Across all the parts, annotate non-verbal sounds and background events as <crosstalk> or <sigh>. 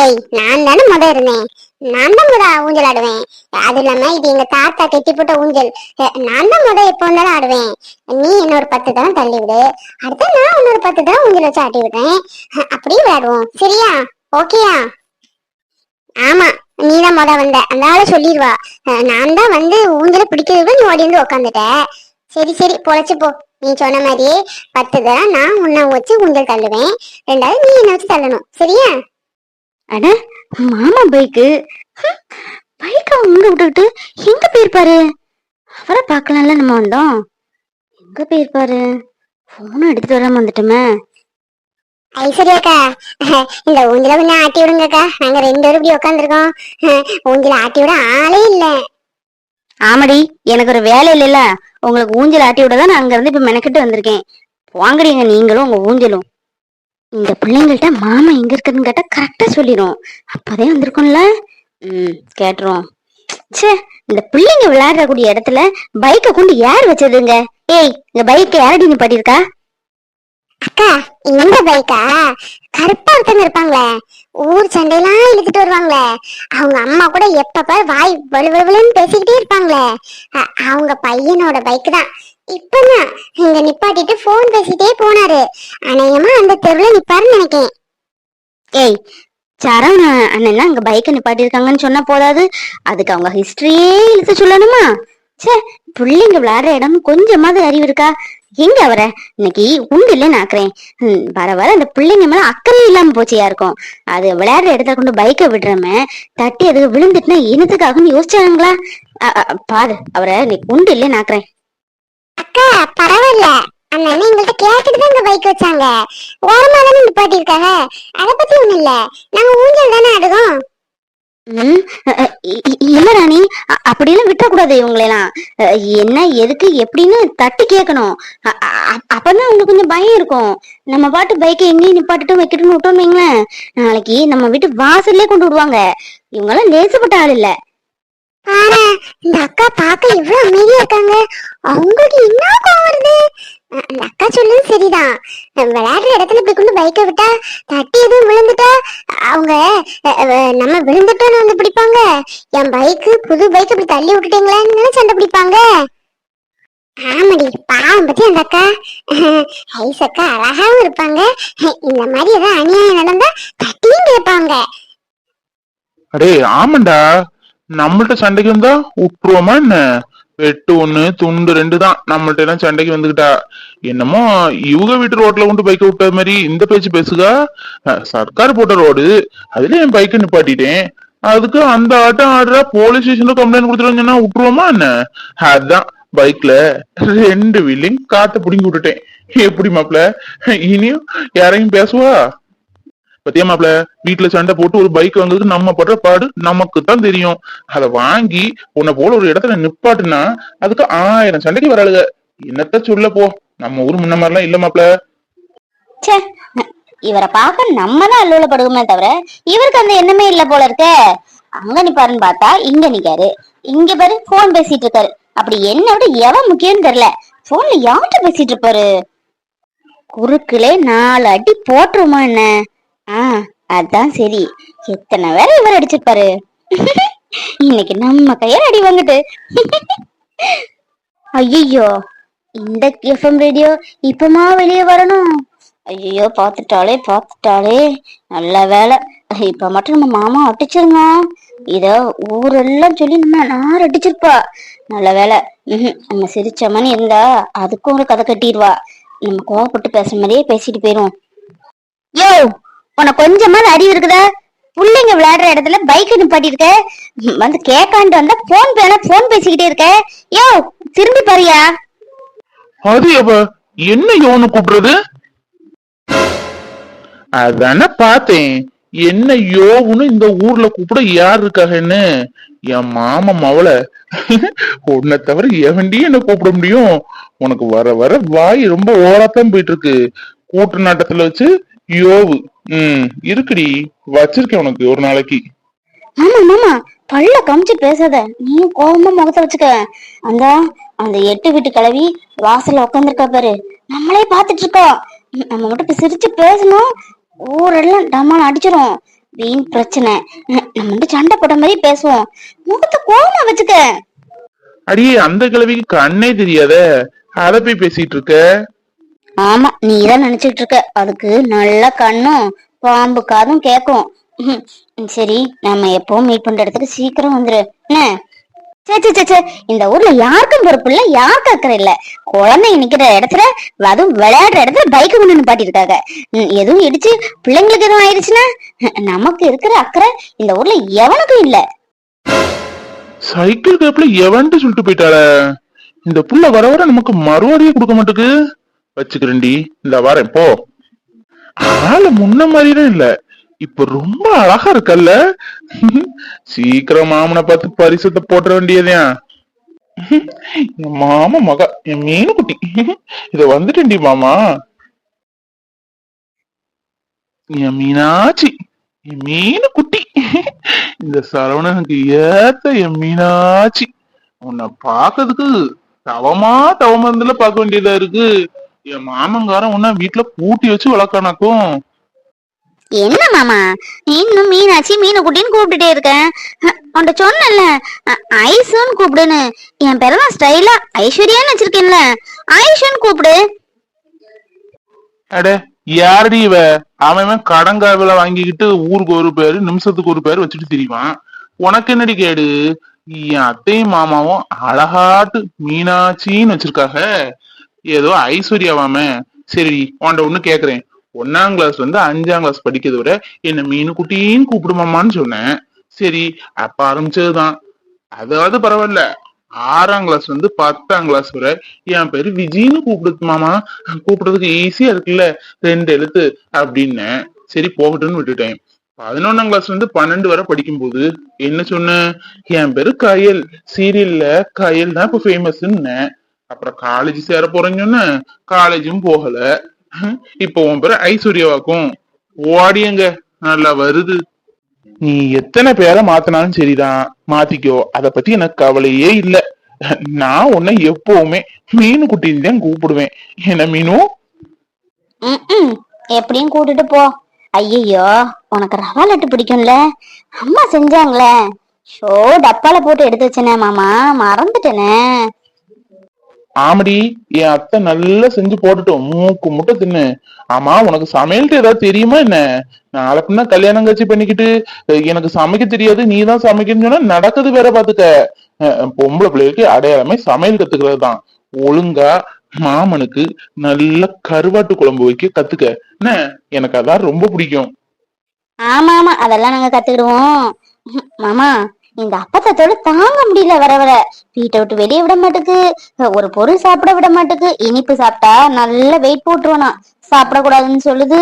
ஏய் நான் தானே முத இருந்தேன். நான் தான் முத ஊஞ்சல் ஆடுவேன். அது இல்லாம இது எங்க தாத்தா கட்டி போட்ட ஊஞ்சல். நான் தான் முத எப்போ வந்தாலும் ஆடுவேன். நீ இன்னொரு பத்து தரம் தள்ளி விடு. அடுத்து நான் இன்னொரு பத்து தரம் ஊஞ்சல் வச்சு ஆட்டி விடுறேன். அப்படியே விளையாடுவோம். சரியா? ஓகேயா? ஆமா நீ தான் முத வந்த. அந்த ஆள சொல்லிடுவா. நான் தான் வந்து ஊஞ்சல பிடிக்கிறது நீ ஓடி வந்து உக்காந்துட்ட. சரி சரி பொழைச்சு போ. நீ சொன்ன மாதிரியே பத்து தரம் நான் உன்னை வச்சு ஊஞ்சல் தள்ளுவேன். ரெண்டாவது நீ என்ன வச்சு தள்ளணும். சரியா? அட மாமா பைக்கு. பைக்கை உங்க விட்டுக்கிட்டு எங்க போயிருப்பாரு? அவரை பார்க்கலாம்ல நம்ம வந்தோம். எங்க போயிருப்பாரு? போன் எடுத்துட்டு வராம வந்துட்டோமே. ஐஸ்வர்யாக்கா இந்த ஊஞ்சல கொஞ்சம் ஆட்டி விடுங்கக்கா. நாங்க ரெண்டு பேரும் இப்படி உட்காந்துருக்கோம் ஊஞ்சல ஆட்டி விட ஆளே இல்ல. ஆமாடி எனக்கு ஒரு வேலை இல்லைல்ல. உங்களுக்கு ஊஞ்சல் ஆட்டி விட தான் நான் அங்க இருந்து இப்ப மெனக்கிட்டு வந்திருக்கேன். வாங்குறீங்க நீங்களும் உங்க ஊஞ்சலும். இந்த பிள்ளைங்கள்ட்ட மாமா எங்க இருக்குதுன்னு கேட்டா கரெக்டா சொல்லிடும் அப்பதே வந்திருக்கோம்ல? ம் கேட்டுரும் ச்சே இந்த பிள்ளைங்க விளையாடக்கூடிய இடத்துல பைக்கை கொண்டு யார் வச்சதுங்க? ஏய் இந்த பைக்கை யாரடி நிப்பாட்டியிருக்கா? அக்கா இந்த பைக்கா கருப்பா ஒருத்தங்க இருப்பாங்களே. ஊர் சண்டையெல்லாம் இழுத்துட்டு வருவாங்களே. அவங்க அம்மா கூட எப்ப பாரு வாய் வலுவலுன்னு பேசிக்கிட்டே இருப்பாங்களே. அவங்க பையனோட பைக் தான். இப்பதான் இங்க நிப்பாட்டிட்டு போன் பேசிட்டே போனாரு. அநேகமா அந்த தெருவுல நிப்பாருன்னு நினைக்கேன் ஏய் சரவண அண்ணன் தான் அங்க பைக்கை நிப்பாட்டிருக்காங்கன்னு சொன்னா போதாது. அதுக்கு அவங்க ஹிஸ்டரியே இழுத்து சொல்லணுமா? ச்சே பிள்ளைங்க விளையாடுற இடம் கொஞ்சமாவது அறிவு இருக்கா? எங்க அவரை? இன்னைக்கு உண்டு இல்லைன்னு ஆக்குறேன் வர வர அந்த பிள்ளைங்க மேல அக்கறை இல்லாம போச்சியா இருக்கும். அது விளையாடுற இடத்துல கொண்டு பைக்கை விடுறமே தட்டி அதுக்கு விழுந்துட்டுனா இனத்துக்காகன்னு யோசிச்சாங்களா அ, பாரு அவரை இன்னைக்கு உண்டு இல்லைன்னு ஆக்குறேன் அக்கா பரவாயில்ல. அந்த அண்ணன் எங்கள்கிட்ட கேட்டுட்டு தான் இந்த பைக் வச்சாங்க. ஓரமா தானே நிப்பாட்டி இருக்காங்க அத பத்தி ஒண்ணும் இல்ல. நாங்க ஊஞ்சல் தானே ஆடுறோம். ம், அ, இ- இல்ல ராணி. அ- அப்படியெல்லாம் விட்டக்கூடாது இவங்களெல்லாம். அ, என்ன எதுக்கு எப்படின்னு தட்டி கேட்கணும். அ- அ- அப்பதான் அவங்களுக்கு கொஞ்சம் பயம் இருக்கும். நம்ம பாட்டு பைக்கை எங்கேயும் நிப்பாட்டிட்டு வைக்கட்டும்னு விட்டோம்னு வைங்களேன். நாளைக்கு நம்ம வீட்டு வாசல்லே கொண்டு விடுவாங்க. இவங்கெல்லாம் லேசப்பட்ட ஆள் இல்ல. ஆனா இந்த அக்கா பார்க்க எவ்வளவு அமைதியா இருக்காங்க. அவங்களுக்கு என்ன கோவம் வருது? அந்த அக்கா சொல்லுது சரிதான். நம்ம விளையாடுற இடத்துல இப்படி கொண்டு பைக்கை விட்டா தட்டி எதுவும் விழுந்துட்டா அவங்க நம்ம விழுந்துட்டோம்னு வந்து பிடிப்பாங்க. என் பைக்கு புது பைக் இப்படி தள்ளி விட்டுட்டீங்களேன்னு சண்டை பிடிப்பாங்க. ஆமாடி பாவம் பத்தி அந்த அக்கா. ஐஸ் அக்கா அழகாவும் இருப்பாங்க. இந்த மாதிரி ஏதாவது அநியாயம் நடந்தா தட்டியும் கேட்பாங்க. அடே ஆமாண்டா. நம்மள்ட்ட சண்டைக்கு வந்தா விட்டுருவோமா என்ன? வெட்டு ஒண்ணு துண்டு ரெண்டு தான். நம்மள்ட்ட எல்லாம் சண்டைக்கு வந்துகிட்டா. என்னமோ இவங்க வீட்டு ரோட்ல கொண்டு பைக்க விட்ட மாதிரி இந்த பேச்சு பேசுகா சர்க்கார் போட்ட ரோடு அதுல என் பைக்கை நிப்பாட்டிட்டேன். அதுக்கு அந்த ஆட்டம் ஆடுறா போலீஸ் ஸ்டேஷன்ல கம்ப்ளைண்ட் கொடுத்துருன்னு விட்டுருவோமா என்ன? அதான் பைக்ல ரெண்டு வீலையும் காத்த பிடிங்கி விட்டுட்டேன். எப்படி மாப்ள இனியும் யாரையும் பேசுவா? பத்தியா மாப்ள வீட்டுல சண்டை போட்டு ஒரு பைக் வாங்குறதுக்கு நம்ம படுற பாடு நமக்கு தான் தெரியும். அத வாங்கி உன்னை போல ஒரு இடத்துல நிப்பாட்டுனா அதுக்கு ஆயிரம் சண்டைக்கு வராளுங்க என்னத்த சொல்ல போ? நம்ம ஊர் முன்ன மாதிரிலாம் இல்ல மாப்ள ச்சே இவரை பார்க்க நம்ம தான் அல்லூலப்படுவோமே தவிர இவருக்கு அந்த எண்ணமே இல்ல போல இருக்க. அங்க நிப்பாருன்னு பார்த்தா இங்க நிக்காரு. இங்க பாரு போன் பேசிட்டு இருக்காரு. அப்படி என்ன விட எவன் முக்கியம்னு தெரியல. போன்ல யார்கிட்ட பேசிட்டு இருப்பாரு? குறுக்கிலே நாலு அடி போட்டுருமா என்ன? ஆ அதான் சரி. எத்தனை வேற இவர் அடிச்சிருப்பாரு? இன்னைக்கு நம்ம கையால அடி வாங்கிட்டு. ஐயோ இந்த எஃப்எம் ரேடியோ இப்பமா வெளியே வரணும்? ஐயோ பார்த்துட்டாலே பாத்துட்டாலே நல்ல வேலை இப்ப மட்டும் நம்ம மாமா அடிச்சிருங்க. இத ஊரெல்லாம் சொல்லி நம்ம நார் அடிச்சிருப்பா? நல்ல வேலை நம்ம சிரிச்ச மணி இருந்தா அதுக்கும் ஒரு கதை கட்டிடுவா. நம்ம கோவப்பட்டு பேசுற மாதிரியே பேசிட்டு போயிரும். யோ உனக்கு கொஞ்சமாவது அறிவு இருக்குதா? பிள்ளைங்க விளையாடுற இடத்துல பைக் நிப்பாட்டி இருக்க வந்து கேட்காண்டு வந்தா போன் பேன போன் பேசிக்கிட்டே இருக்க. யோ திரும்பி பாரியா. அது எவ? என்ன யோன்னு கூப்பிடுறது? அதான பார்த்தேன். என்ன யோவுன்னு இந்த ஊர்ல கூப்பிட யார் இருக்காங்கன்னு? என் மாமா மவள. உன்னை தவிர எவன்டியும் என்ன கூப்பிட முடியும்? உனக்கு வர வர வாய் ரொம்ப ஓராத்தான் போயிட்டு இருக்கு கூட்டு நாட்டத்துல வச்சு யோவு. ம் இருக்குடி. வச்சிருக்கேன் உனக்கு ஒரு நாளைக்கு. ஆமா மாமா பல்ல கமிச்சு பேசாத. நீ கோவமா முகத்தை வச்சுக்க. அந்த அந்த எட்டு வீட்டு கிளவி வாசல்ல உட்காந்துருக்கா பாரு. நம்மளே பாத்துட்டு இருக்கோம் நம்ம மட்டும் இப்ப சிரிச்சு பேசணும் ஊரெல்லாம் டமால் அடிச்சிரும். வீண் பிரச்சனை. நம்ம வந்து சண்டை போட்ட மாதிரி பேசுவோம். முகத்தை கோவமா வச்சுக்க. அடியே அந்த கிழவிக்கு கண்ணே தெரியாத. அத போய் பேசிட்டு இருக்க ஆமா நீ தான் நினைச்சிட்டு இருக்க அதுக்கு நல்ல கண்ணும் பாம்பு காதும் கேக்கும். சரி நம்ம எப்பவும் மீட் பண்ற இடத்துக்கு சீக்கிரம் வந்துரு. என்ன? சே சே, இந்த ஊர்ல யாருக்கும் பொறுப்பு இல்ல யாருக்கும் அக்கறை இல்ல. குழந்தைங்க நிக்கிற இடத்துல அதுவும் விளையாடுற இடத்துல பைக் கொண்டு பாட்டி இருக்காங்க எதுவும் இடிச்சு பிள்ளைங்களுக்கு எதுவும் ஆயிடுச்சுன்னா <laughs> நமக்கு இருக்கிற அக்கறை இந்த ஊர்ல எவனுக்கும் இல்ல. சைக்கிள் கேப்ல எவன்ட்டு சொல்லிட்டு போயிட்டாள? இந்த புள்ள வர வர நமக்கு மறுவாடியே கொடுக்க மாட்டுக்கு. வச்சுக்கிறேன்டி. இந்த வரேன் போ. ஆளு முன்ன மாதிரிதான் இல்ல. இப்ப ரொம்ப அழகா இருக்கல்ல? சீக்கிரம் மாமனை பார்த்து பரிசத்தை போட்டுற வேண்டியதையா என் மாமா மக என் மீன் குட்டி இத வந்துட்டேன்டி மாமா. என் மீனாச்சி என் மீனு குட்டி இந்த சரவணனுக்கு ஏத்த என் மீனாச்சி உன்னை பாக்குறதுக்கு தவமா தவமா இருந்துல பார்க்க வேண்டியதா இருக்கு. என் மாமங்காரன் உன்ன வீட்டுல பூட்டி வச்சு வளர்க்கானாக்கும் என்ன மாமா? இன்னும் மீனாட்சி மீனை குட்டின்னு கூப்பிட்டுட்டே இருக்கேன் உன்கிட்ட சொன்னேன்ல அ- ஐசுன்னு கூப்பிடுன்னு. என் பேரெல்லாம் ஸ்டைலா ஐஸ்வர்யான்னு வச்சிருக்கேன்ல ஐஷுன்னு கூப்பிடு. அட யாரடி இவ? அவன் கடங்காவில வாங்கிக்கிட்டு ஊருக்கு ஒரு பேரு நிமிஷத்துக்கு ஒரு பேரு வச்சுட்டு திரிவான். உனக்கு என்னடி கேடு? என் அத்தையும் மாமாவும் அழகாட்டு மீனாட்சின்னு வச்சிருக்காக ஏதோ ஐஸ்வர்யாவாமே. சரி உன்ட ஒண்ணு கேக்குறேன். ஒன்னாம் கிளாஸ்ல இருந்து அஞ்சாம் கிளாஸ் படிக்கிறத விட என்ன மீனு குட்டின்னு கூப்பிடுமாமான்னு சொன்னேன். சரி அப்ப ஆரம்பிச்சதுதான். அதாவது பரவாயில்ல. ஆறாம் கிளாஸ் வந்து பத்தாம் கிளாஸ் வரை என் பேரு விஜின்னு கூப்பிடுது மாமா கூப்பிடுறதுக்கு ஈஸியா இருக்குல்ல. ரெண்டு எழுத்து அப்படின்னு சரி போகட்டும்னு விட்டுட்டேன். பதினொன்னாம் கிளாஸ் வந்து பன்னெண்டு வரை படிக்கும்போது என்ன சொன்ன என் பேரு கயல். சீரியல்ல கயல் தான் இப்ப ஃபேமஸ்ன்னு அப்புறம் காலேஜ் சேர போறேன்னு காலேஜும் போகல. இப்போ உன் பேரு ஐஸ்வர்யாவாக்கும். ஓடியங்க நல்லா வருது. நீ எத்தனை பேரை மாத்தினாலும் சரிதான். மாத்திக்கோ. அத பத்தி எனக்கு கவலையே இல்ல. நான் உன்னை எப்பவுமே மீன் குட்டின்னு தான் கூப்பிடுவேன். என்ன மீனு? எப்படியும் கூட்டிட்டு போ. ஐயோ உனக்கு ரவா லட்டு பிடிக்கும்ல. அம்மா செஞ்சாங்களே. ஷோ டப்பால போட்டு எடுத்து வச்சேனே மாமா. மறந்துட்டேனே. ஆமடி என் அத்தை நல்லா செஞ்சு போட்டுட்டோம். மூக்கு முட்டை தின்னு. ஆமா உனக்கு சமையல்ட்டு ஏதாவது தெரியுமா என்ன? நாளைக்குன்னா கல்யாணம் கட்சி பண்ணிக்கிட்டு எனக்கு சமைக்க தெரியாது நீ தான் சமைக்கணும்னு சொன்னா நடக்குது வேற பாத்துக்க. பொம்பளை பிள்ளைகளுக்கு அடையாளமே சமையல் கத்துக்கிறது தான். ஒழுங்கா மாமனுக்கு நல்ல கருவாட்டு குழம்பு வைக்க கத்துக்க. என்ன? எனக்கு அதான் ரொம்ப பிடிக்கும். ஆமா ஆமா அதெல்லாம் நாங்க கத்துக்கிடுவோம். மாமா இந்த அப்பத்தத்தோட தாங்க முடியல வர வர. வீட்டை விட்டு வெளியே விட மாட்டேக்கு. ஒரு பொருள் சாப்பிட விட மாட்டேக்கு. இனிப்பு சாப்பிட்டா நல்ல வெயிட் போட்டுருவானா. சாப்பிடக்கூடாதுன்னு சொல்லுது.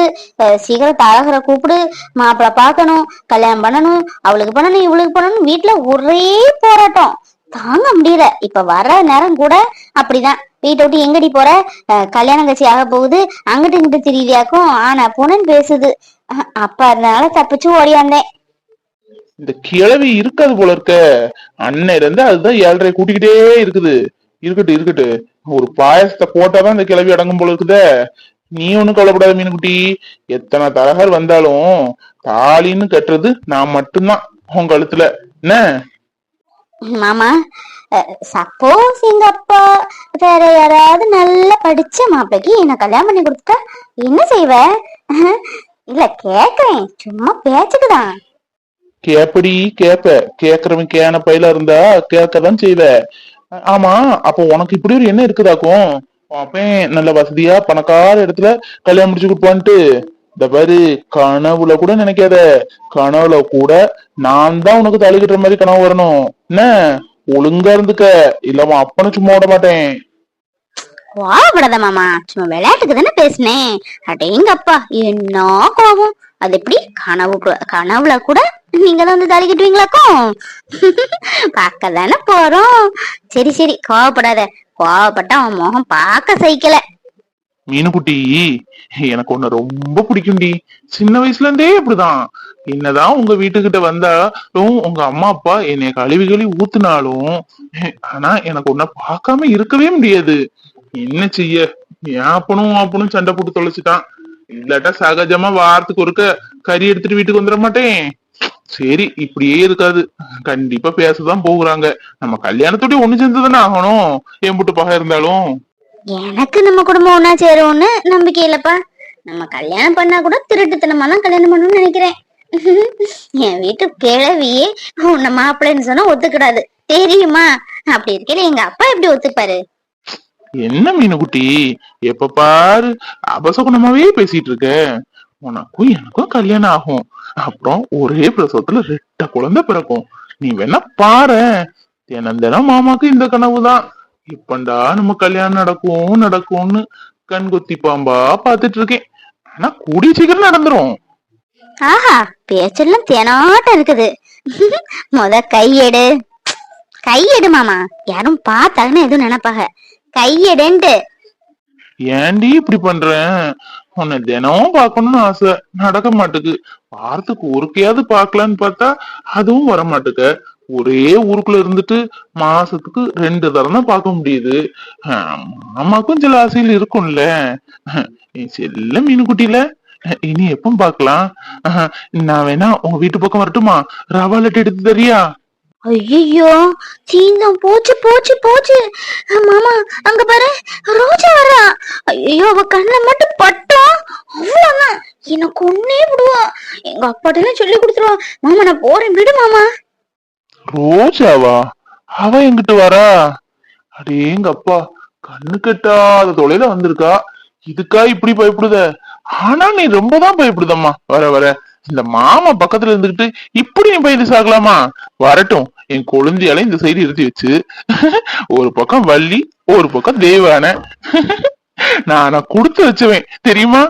சீக்கிரம் தரகரை கூப்பிடு. மாப்பிள்ள பார்க்கணும். கல்யாணம் பண்ணணும். அவளுக்கு பண்ணணும் இவளுக்கு பண்ணணும் வீட்டுல ஒரே போராட்டம். தாங்க முடியல. இப்ப வர நேரம் கூட அப்படிதான். வீட்டை விட்டு எங்கடி போற? கல்யாணம் கட்சி ஆக போகுது. அங்கிட்டு இங்கிட்டு திரிவியாக்கும் ஆனா பொண்ணுன்னு பேசுது. அப்பா அப்ப அதனால தப்பிச்சு ஓடியாந்தேன் இந்த கிழவி இருக்காது போல இருக்க. அன்னையில இருந்து அதுதான் ஏழரை கூட்டிக்கிட்டே இருக்குது. இருக்கட்டு இருக்கட்டு ஒரு பாயசத்தை போட்டாதான் இந்த கிழவி அடங்கும் போல இருக்குதே. நீ ஒண்ணும் கவலைப்படாத மீன்குட்டி எத்தனை தரகர் வந்தாலும் தாலின்னு கட்டுறது நான் மட்டும்தான் உன் கழுத்துல. என்ன? மாமா சப்போஸ் எங்க அப்பா வேற யாராவது நல்லா படிச்ச மாப்பிளைக்கு என்ன கல்யாணம் பண்ணி கொடுத்துட்டா என்ன செய்வ? இல்ல கேக்குறேன். சும்மா பேச்சுக்குதான். கேப்படி கேப்ப. கேக்குறவன் கேன பையில இருந்தா கேட்கதான் செய்வ. ஆமா அப்போ உனக்கு இப்படி ஒரு என்ன இருக்குதாக்கும்? அப்பன் நல்ல வசதியா பணக்கார இடத்துல கல்யாணம் முடிச்சு கொடுப்பான்ட்டு. இந்த பாரு கனவுல கூட நினைக்காத. கனவுல கூட நான் தான் உனக்கு தாலி மாதிரி கனவு வரணும். என்ன? ஒழுங்கா இருந்துக்க. இல்ல அவன் சும்மா விட மாட்டேன். கோவப்படாத மாமா. சும்மா விளையாட்டுக்கு தானே பேசினேன் அடேங்கப்பா என்ன கோபம். அது எப்படி? கனவு கனவுல கூட நீங்க வந்து தாலி கட்டுவீங்களாக்கும் பார்க்க தானே போறோம். சரி சரி கோவப்படாத. கோவப்பட்டா அவன் முகம் பார்க்க சைக்கல மீனுக்குட்டி எனக்கு உன்னை ரொம்ப பிடிக்கும்டி. சின்ன வயசுல இருந்தே இப்படிதான். என்னதான் உங்க வீட்டுக்கிட்ட வந்தாலும் உங்க அம்மா அப்பா என்னை கழுவி கழுவி ஊத்துனாலும் ஆனா எனக்கு உன்னை பார்க்காம இருக்கவே முடியாது. என்ன செய்ய? என் அப்பனும் அப்பனும் சண்டை போட்டு தொலைச்சிட்டான். இல்லாட்டா சகஜமா வாரத்துக்கு ஒருக்க கறி எடுத்துட்டு வீட்டுக்கு வந்துட மாட்டேன். சரி இப்படியே இருக்காது. கண்டிப்பா பேசதான் போகுறாங்க. நம்ம கல்யாணத்தோட ஒண்ணு சேர்ந்துதானே ஆகணும் எம்புட்டு பகை இருந்தாலும். எனக்கு நம்ம குடும்பம் ஒன்னா சேரும்னு நம்பிக்கை இல்லப்பா நம்ம கல்யாணம் பண்ணா கூட திருட்டுத்தனமா தான் கல்யாணம் பண்ணணும்னு நினைக்கிறேன். <laughs> என் வீட்டு கிழவியே உன்னை மாப்பிள்ளைன்னு சொன்னா ஒத்துக்கிடாது. தெரியுமா? அப்படி இருக்கையில எங்க அப்பா எப்படி ஒத்துப்பாரு? என்ன மீனுக்குட்டி எப்ப பாரு அபசகுணமாவே பேசிட்டு இருக்க. உனக்கும் எனக்கும் கல்யாணம் ஆகும். அப்புறம் ஒரே பிரசவத்துல ரெட்ட குழந்தை பிறக்கும். நீ வேணா பாரு. தினம் தினம் மாமாக்கு இந்த கனவுதான். இப்பண்டா நம்ம கல்யாணம் நடக்கும் நடக்கும்னு கண் கொத்தி பாம்பா பாத்துட்டு இருக்கேன் ஆனா கூடிய சீக்கிரம் நடந்துரும். ஆஹா பேச்செல்லாம் தேனாட்டம் இருக்குது. முத கையெடு. கையெடு மாமா. யாரும் பார்த்தாங்கன்னு எதுவும் நினைப்பாங்க. கையெடுன்ட்டு. ஏன்டி இப்படி பண்றேன் உன்னை தினமும் பார்க்கணும்னு ஆசை. நடக்க மாட்டுக்கு வாரத்துக்கு ஒருக்கையாவது பார்க்கலான்னு பார்த்தா அதுவும் வர மாட்டுக்க ஒரே ஊருக்குள்ள இருந்துட்டு மாசத்துக்கு ரெண்டு தரம் தான் பார்க்க முடியுது. ஆஹ் மாமாக்கும் சில ஆசைகள் இருக்கும்ல. என் செல்ல மீனுக்குட்டியில. இனி எப்போ பார்க்கலாம். ஆஹ் நான் வேணா உங்க வீட்டு பக்கம் வரட்டுமா? ரவா லட்டு எடுத்து தரியா? ஐயோ சீந்தம் போச்சு போச்சு போச்சு. மாமா அங்க பாரு ரோஜா வரா. ஐயோ அவ கண்ணுல மட்டும் பட்டோம் அவ்வளவுதான். எனக்கு ஒன்னே விடுவா. எங்க அப்பாட்ட சொல்லி கொடுத்துருவா. மாமா நான் போறேன். விடு மாமா. ரோஜாவா? அவ எங்கிட்டு வரா? அடேங்க அப்பா. கண்ணு கெட்டாத தொலைல வந்திருக்கா. இதுக்கா இப்படி பயப்படுத? ஆனா நீ ரொம்பதான் பயப்படுதம்மா. வர வர. இந்த மாமா பக்கத்துல இருந்துகிட்டு இப்படி என் பயந்து சாகலாமா? வரட்டும் என் கொழுந்தியால இந்த சைடு இருத்தி வச்சு ஒரு பக்கம் வள்ளி ஒரு பக்கம் தெய்வான. நான் கொடுத்து வச்சுவேன் தெரியுமா?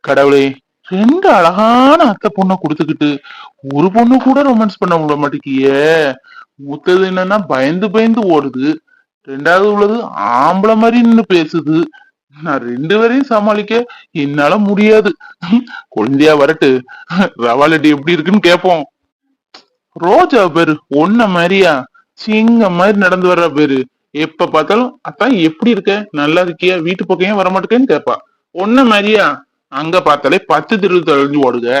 கடவுளே ரெண்டு அழகான அத்தை பொண்ணை கொடுத்துக்கிட்டு ஒரு பொண்ணு கூட ரொமான்ஸ் பண்ண விட மாட்டேங்கியே. மூத்தது என்னன்னா பயந்து பயந்து ஓடுது. ரெண்டாவது உள்ளது ஆம்பளை மாதிரி நின்னு பேசுது. நான் ரெண்டு பேரையும் சமாளிக்க என்னால முடியாது. குழந்தையா வரட்டு. ரவாலட்டி எப்படி இருக்குன்னு கேப்போம். ரோஜா பேரு ஒன்ன மாதிரியா? சிங்க மாதிரி நடந்து வர்ற பேரு. எப்ப பார்த்தாலும் அத்தான் எப்படி இருக்க? நல்லா இருக்கியா? வீட்டு பக்கம் ஏன் வரமாட்டேன்னு கேப்பா. ஒன்ன மாதிரியா? அங்க பார்த்தாலே பத்து தெரு தொலைஞ்சு ஓடுக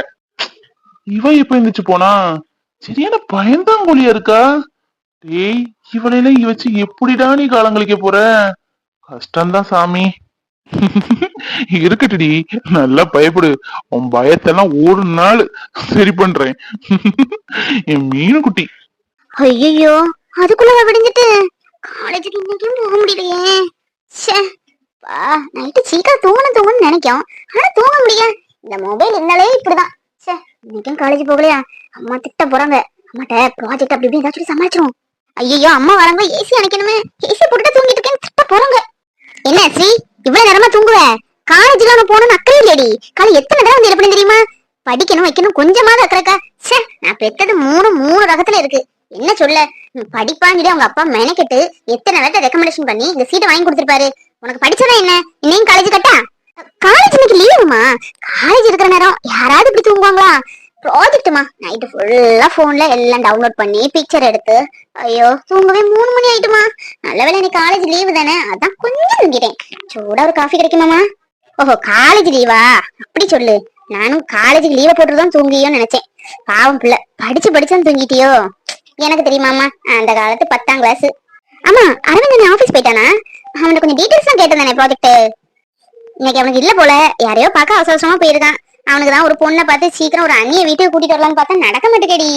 இவ எப்ப எந்திரிச்சு போனா? சரியான பயந்தாங்கொழியா இருக்கா? டேய் இவளையில வச்சு எப்படிடா நீ காலங்களிக்க போற? கஷ்டம்தான் சாமி. இருக்கட்டுடி. நல்லா பயப்படு. உன் பயத்தெல்லாம் ஒரு நாள் சரி பண்றேன். என் மீனு குட்டி ஐயோ அதுக்குள்ள விடிஞ்சிட்டு காலேஜுக்கு இன்னைக்கும் போக முடியலையே. ச்சே. பா நைட்டு சீக்கிரம் தூங்கணும் தூங்கணும்னு நினைக்கும். ஆனா தூங்க முடியல. இந்த மொபைல் இருந்தாலே இப்படிதான். ச்சே இன்னைக்கும் காலேஜ் போகலையா? அம்மா திட்ட போறாங்க. அம்மாட்ட ப்ராஜெக்ட் அப்படி இப்படி ஏதாச்சும் சமாளிச்சிரும் ஐயோ அம்மா வராங்க. ஏசி அணைக்கணுமே. ஏசி போட்டுட்டு தூங்கிட்டு இருக்கேன்னு திட்ட போறாங்க. என்ன ஸ்ரீ காலேஜ்ல நான் அக்கறை இல்லடி காலை எத்தனை தடவை வந்து எழுப்பணும் தெரியுமா? படிக்கணும் வைக்கணும் கொஞ்சமாவது அக்கறைக்கா சே நான் பெத்தது மூணு மூணு ரகத்துல இருக்கு. என்ன சொல்ல? படிப்பான்னு சொல்லி அவங்க அப்பா மெனக்கெட்டு எத்தனை பேர்த்த ரெக்கமெண்டேஷன் பண்ணி இந்த சீட்டை வாங்கி கொடுத்துருப்பாரு. உனக்கு படிச்சதா என்ன? இன்னையும் காலேஜ் கட்டா? காலேஜ் இன்னைக்கு லீவுமா காலேஜ் இருக்கிற நேரம் யாராவது இப்படி தூங்குவாங்களா? ப்ராஜெக்ட்மா நைட்டு ஃபுல்லா போன்ல எல்லாம் டவுன்லோட் பண்ணி பிக்சர் எடுத்து ஐயோ தூங்கவே மூணு மணி ஆயிட்டுமா? நல்ல வேலை இன்னைக்கு காலேஜ் லீவு தானே? அதான் கொஞ்சம் தூங்கிட்டேன். சூடா ஒரு காஃபி கிடைக்குமாமா ஓஹோ காலேஜ் லீவா அப்படி சொல்லு. நானும் காலேஜுக்கு லீவை போட்டுதான் தூங்கியோன்னு நினைச்சேன். பாவம் பிள்ளை. படிச்சு படிச்சான் தூங்கிட்டியோ? எனக்கு தெரியுமாமா அந்த காலத்து பத்தாம் கிளாஸ் ஆமா அரவிந்த் நீ ஆபீஸ் போயிட்டானா? அவனுக்கு கொஞ்சம் டீடைல்ஸ் தான் கேட்டதானே ப்ராஜெக்ட் இன்னைக்கு அவனுக்கு இல்ல போல. யாரையோ பார்க்க அவசரமா போயிருக்கான். அவனுக்கு தான் ஒரு பொண்ணை பார்த்து சீக்கிரம் ஒரு அண்ணிய வீட்டுக்கு கூட்டிட்டு வரலாம்னு பார்த்தா நடக்க மாட்டேங்கடி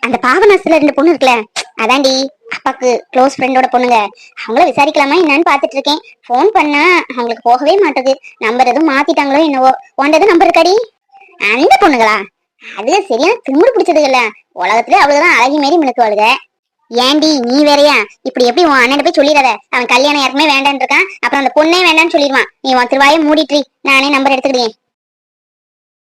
அந்த பாவநாசத்துல ரெண்டு பொண்ணு இருக்குல்ல அதான்டி அப்பாக்கு க்ளோஸ் ஃப்ரெண்டோட பொண்ணுங்க. அவங்கள விசாரிக்கலாமா என்னன்னு பாத்துட்டு இருக்கேன். ஃபோன் பண்ணா அவங்களுக்கு போகவே மாட்டேது. நம்பர் எதுவும் மாத்திட்டாங்களோ என்னவோ. உண்டது நம்பர் இருக்காடி? அந்த பொண்ணுங்களா? அது சரியான திமிரு பிடிச்சதுகள்ல உலகத்துல அவ்வளவுதான் அழகி மாரி மினுக்குவாளுக. ஏண்டி நீ வேறயா? இப்படி எப்படி உன் அண்ணன் போய் சொல்லிடாத? அவன் கல்யாணம் யாருக்குமே வேண்டான்னு இருக்கான். அப்புறம் அந்த பொண்ணே வேண்டான்னு சொல்லிடுவான். நீ உன் திருவாயை மூடிட்டு நானே நம்பர் எடுத்துக்கிட்டேன்